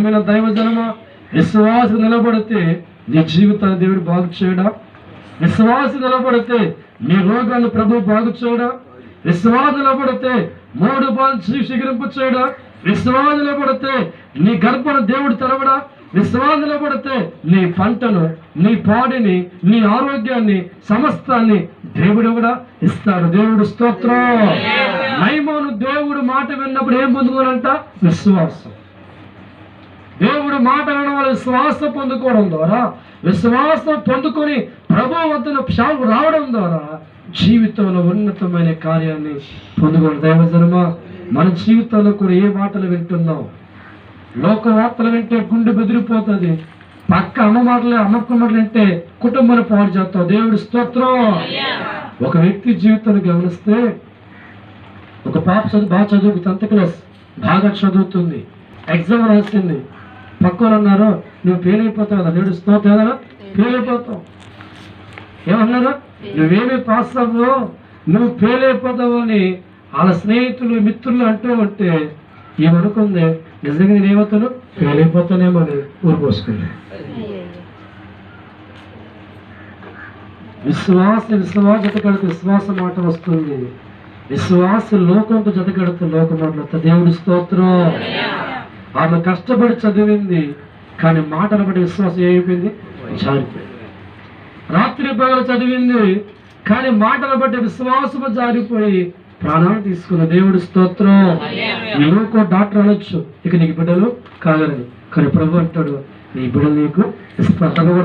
ప్రేమైన దైవజనమ? విశ్వాసం నిలబడితే నీ జీవితాన్ని దేవుడు బాగు చేయడా? విశ్వాసం నిలబడితే నీ రోగాన్ని ప్రభు బాగు చేయడా? విశ్వాసం నిలబడితే మూడు బాల్ శిఖరింపు చేయడా? విశ్వాసం నిలబడితే నీ గర్భను దేవుడు తెరవడా? విశ్వాసం నిలబడితే నీ పంటను నీ పాడిని నీ ఆరోగ్యాన్ని సమస్తాన్ని దేవుడు కూడా ఇస్తాడు దేవుడు స్తోత్రం. నైమాను దేవుడు మాట విన్నప్పుడు ఏం పొందుకోవాలంట? విశ్వాసం. దేవుడు మాట వల్ల విశ్వాసం పొందుకోవడం ద్వారా విశ్వాసం పొందుకొని ప్రభు వద్దన షాపు రావడం ద్వారా జీవితంలో ఉన్నతమైన కార్యాన్ని పొందుకోవడం దైవజనమ మన జీవితంలో కూడా ఏ మాటలు వింటున్నాం లోక వార్తలు వింటే గుండె బెదిరిపోతుంది. పక్క అమ్మ మాటలు అమ్మక్క మాటలు వింటే కుటుంబాన్ని పాడు చేస్తాం దేవుడు స్తోత్రం. ఒక వ్యక్తి జీవితాన్ని గమనిస్తే ఒక పాప చదువు బాగా చదువు టెన్త్ క్లాస్ బాగా చదువుతుంది ఎగ్జామ్ రాసింది పక్కన ఉన్నారు. నువ్వు ఫెయిల్ అయిపోతావు కదా. దేవుడు స్తోత్రం కదా. ఫెయిల్ అయిపోతావు ఏమన్నారు? నువ్వేమి పాస్ అవ్వవు నువ్వు ఫెయిల్ అయిపోతావు అని వాళ్ళ స్నేహితులు మిత్రులు అంటూ ఉంటే ఏమనుకుంది నిజంగా నేను ఏమవుతాను? ఫెయిల్ అయిపోతానేమో అని ఊరిపోసుకుంది విశ్వాస విశ్వాస జతకడితే విశ్వాస మాట వస్తుంది. విశ్వాస లోకంతో జతకడితే లోకం మాట దేవుడి స్తోత్రం. ఆమె కష్టపడి చదివింది కానీ మాటలు బట్టి విశ్వాసం ఏమైపోయింది? జారిపోయింది. రాత్రి పగలు చదివింది కానీ మాటలు బట్టి విశ్వాసము జారిపోయి ప్రాణాలు తీసుకున్న దేవుడి స్తోత్రం. లోకం డాక్టర్ అనొచ్చు. ఇక నీకు బిడ్డలు కాగలని కానీ ప్రభు అంటాడు నీ బిడ్డలు నీకు ఇస్తాను.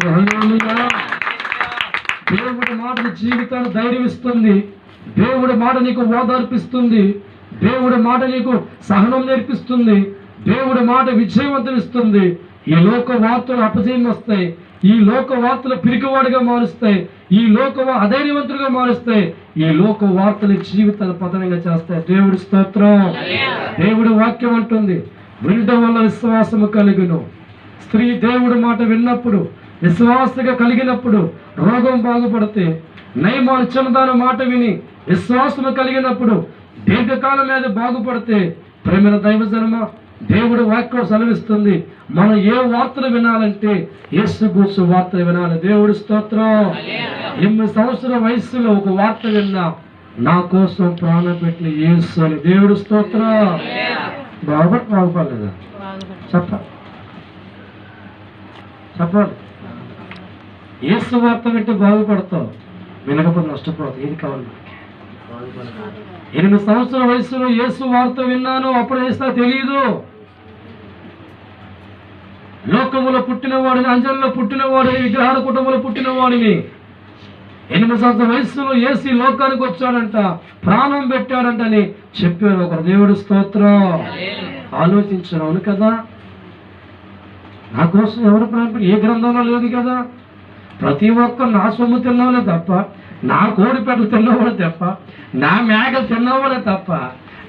దేవుడి మాట జీవితాన్ని ధైర్యం ఇస్తుంది దేవుడి మాట నీకు ఓదార్పిస్తుంది. దేవుడి మాట నీకు సహనం నేర్పిస్తుంది. దేవుడి మాట విజయవంతం ఇస్తుంది ఈ లోక వార్తలు అపజయం వస్తాయి ఈ లోక వార్తలు పిరికివాడిగా మారుస్తాయి. ఈ లోక వా- అధైర్యవంతులుగా మారుస్తాయి. ఈ లోక వార్తలు జీవితాల పతనంగా చేస్తాయి. దేవుడి స్తోత్రం. దేవుడి వాక్యం అంటుంది. వినడం వల్ల విశ్వాసము కలుగును. స్త్రీ దేవుడి మాట విన్నప్పుడు విశ్వాసగా కలిగినప్పుడు రోగం బాగుపడితే నయమాలు చిన్నదాన మాట విని విశ్వాసము కలిగినప్పుడు దీర్ఘకాలం మీద బాగుపడితే ప్రేమైన దైవజనమ దేవుడు వాక్యం సెలవిస్తుంది. మనం ఏ వార్తలు వినాలంటే యేసు గుర్సు వార్తలు వినాలి. దేవుడి స్తోత్రం. ఎనిమిది సంవత్సరాల వయసులో ఒక వార్త విన్నా నా కోసం ప్రాణం పెట్టిన యేసు అని. దేవుడి స్తోత్రం. బాగుపడి బాగుపడలేదా చెప్ప చెప్పండి. ఏసు వార్త వింటే బాగుపడతావు. వినకపోతే నష్టపోతావు. ఏది కావాలి? ఎనిమిది సంవత్సరాల వయసులో యేసు వార్త విన్నాను అప్పుడు వేస్తా తెలియదు లోకములో పుట్టినవాడిని అంజల్లో పుట్టినవాడిని విగ్రహాల కుటుంబంలో పుట్టినవాడిని. ఎనిమిది సంవత్సరాల వయసులో ఏసీ లోకానికి వచ్చాడంట ప్రాణం పెట్టాడంటని చెప్పారు ఒక దేవుడు స్తోత్రం. ఆలోచించాను అవును కదా. నా కోసం ఎవరు ప్రాణం ఏ గ్రంథంలో లేదు కదా. ప్రతి ఒక్కరు నా సొమ్ము తిన్నవాళ్ళే తప్ప నా కోడి పెట్టలు తిన్నవాళ్ళే తప్ప నా మేకలు తిన్నవాళ్ళే తప్ప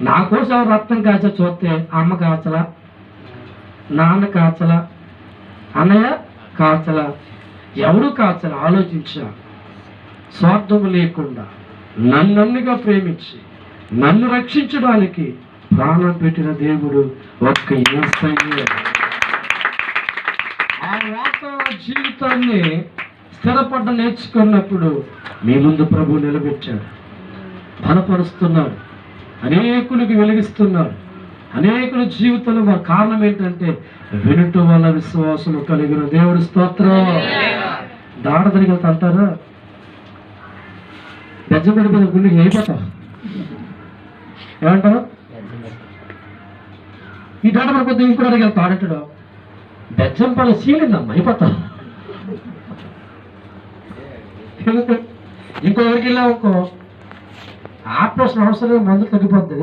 నా కోసం రక్తం కాచ చూస్తే అమ్మ కాచలా నాన్న కాచలా అన్నయ్య కాచలా ఎవరు కాచలా? ఆలోచించా. స్వార్థం లేకుండా నన్నన్నుగా ప్రేమించి నన్ను రక్షించడానికి ప్రాణం పెట్టిన దేవుడు ఒక్క యేసయ్యే. ఆ వాతావరణ జీవితాన్ని స్థిరపడ్డ నేర్చుకున్నప్పుడు మీ ముందు ప్రభు నిలబెట్టాడు. బలపరుస్తున్నాడు. అనేకులకు వెలిగిస్తున్నాడు. అనేకుల జీవితంలో మా కారణం ఏంటంటే వినుట వల్ల విశ్వాసము కలిగిన దేవుడి స్తోత్రం. దాడ తిరిగి అంటారా? బెజ్జపడి మీద గుండెకి అయిపోతాం ఏమంటారు? ఈ దాడ పడిపోతే ఇంకో అడిగి తాడెట్టడు బెజ్జం పని సీలిందమ్మా అయిపోతా. ఇంకో ఊరికి వెళ్ళావు ఇంకో ఆపరేషన్ అవసరం మందు తగ్గిపోద్ది.